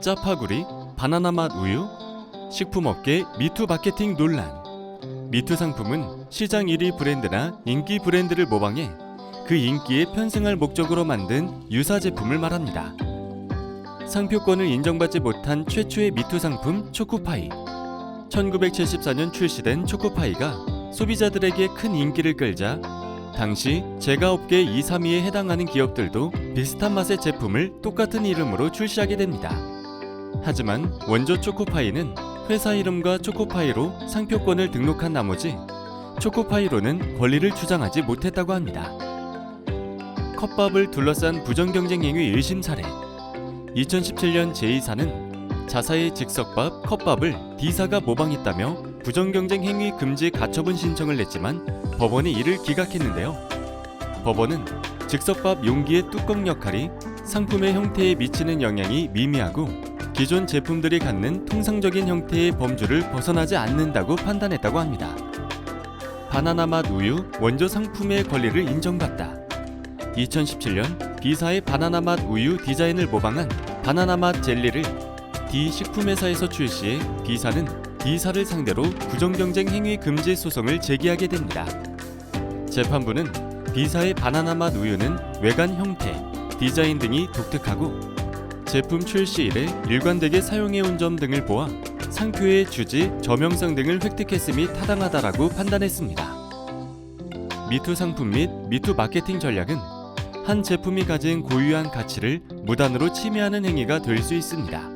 짜파구리, 바나나 맛 우유, 식품업계 미투 마케팅 논란. 미투 상품은 시장 1위 브랜드나 인기 브랜드를 모방해 그 인기에 편승할 목적으로 만든 유사 제품을 말합니다. 상표권을 인정받지 못한 최초의 미투 상품 초코파이. 1974년 출시된 초코파이가 소비자들에게 큰 인기를 끌자 당시 제과업계 2, 3위에 해당하는 기업들도 비슷한 맛의 제품을 똑같은 이름으로 출시하게 됩니다. 하지만 원조 초코파이는 회사 이름과 초코파이로 상표권을 등록한 나머지 초코파이로는 권리를 주장하지 못했다고 합니다. 컵밥을 둘러싼 부정경쟁 행위 1심 사례 2017년 제2사는 자사의 즉석밥 컵밥을 D사가 모방했다며 부정경쟁 행위 금지 가처분 신청을 냈지만 법원이 이를 기각했는데요. 법원은 즉석밥 용기의 뚜껑 역할이 상품의 형태에 미치는 영향이 미미하고 기존 제품들이 갖는 통상적인 형태의 범주를 벗어나지 않는다고 판단했다고 합니다. 바나나 맛 우유 원조 상품의 권리를 인정받다. 2017년 B사의 바나나 맛 우유 디자인을 모방한 바나나 맛 젤리를 D 식품회사에서 출시해 B사는 D사를 상대로 부정경쟁 행위 금지 소송을 제기하게 됩니다. 재판부는 B사의 바나나 맛 우유는 외관 형태, 디자인 등이 독특하고 제품 출시 이래 일관되게 사용해온 점 등을 보아 상표의 주지, 저명성 등을 획득했음이 타당하다라고 판단했습니다. 미투 상품 및 미투 마케팅 전략은 한 제품이 가진 고유한 가치를 무단으로 침해하는 행위가 될 수 있습니다.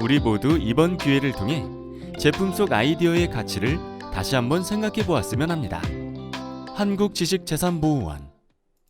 우리 모두 이번 기회를 통해 제품 속 아이디어의 가치를 다시 한번 생각해 보았으면 합니다. 한국지식재산보호원